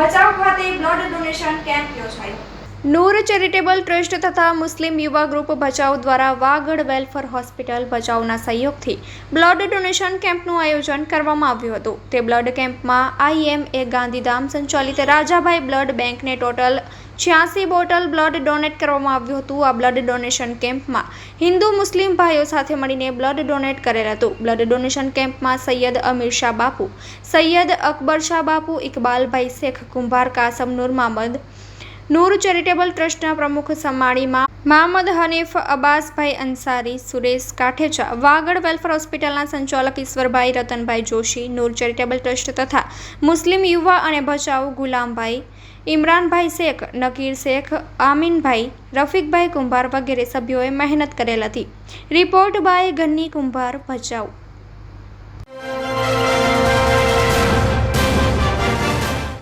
ભચાઉ ખાતે blood donation camp યોજાયો. નૂર charitable trust તથા મુસ્લિમ યુવા ગ્રુપ ભચાઉ દ્વારા વાગડ વેલફેર હોસ્પિટલ ભચાઉના સહયોગથી બ્લડ ડોનેશન કેમ્પનું આયોજન કરવામાં આવ્યું હતું. તે બ્લડ કેમ્પમાં આઈએમએ ગાંધીધામ સંચાલિત રાજાભાઈ બ્લડ બેંકને ટોટલ છ્યાસી બોટલ બ્લડ ડોનેટ કરવામાં આવ્યું હતું. આ બ્લડ ડોનેશન કેમ્પમાં હિન્દુ મુસ્લિમ ભાઈઓ સાથે મળીને બ્લડ ડોનેટ કરેલ હતું. બ્લડ ડોનેશન કેમ્પમાં સૈયદ અમીર શાહ બાપુ, સૈયદ અકબર શાહ બાપુ, ઇકબાલભાઈ શેખ, કુંભાર કાસમ નૂર મામદ નૂર ચેરિટેબલ ટ્રસ્ટના પ્રમુખ સમાણીમાં, મહમદ હનીફ, અબ્બાસભાઈ અંસારી, સુરેશ કાઠેચા વાગડ વેલફેર હોસ્પિટલના સંચાલક ઈશ્વરભાઈ રતનભાઈ જોશી, નૂર ચેરિટેબલ ટ્રસ્ટ તથા મુસ્લિમ યુવા અને ભચાઉ ગુલામભાઈ ઇમરાનભાઈ શેખ, નકીર શેખ, આમીનભાઈ, રફીકભાઈ કુંભાર વગેરે સભ્યોએ મહેનત કરેલ હતી. રિપોર્ટ બાય ગન્ની કુંભાર ભચાઉ.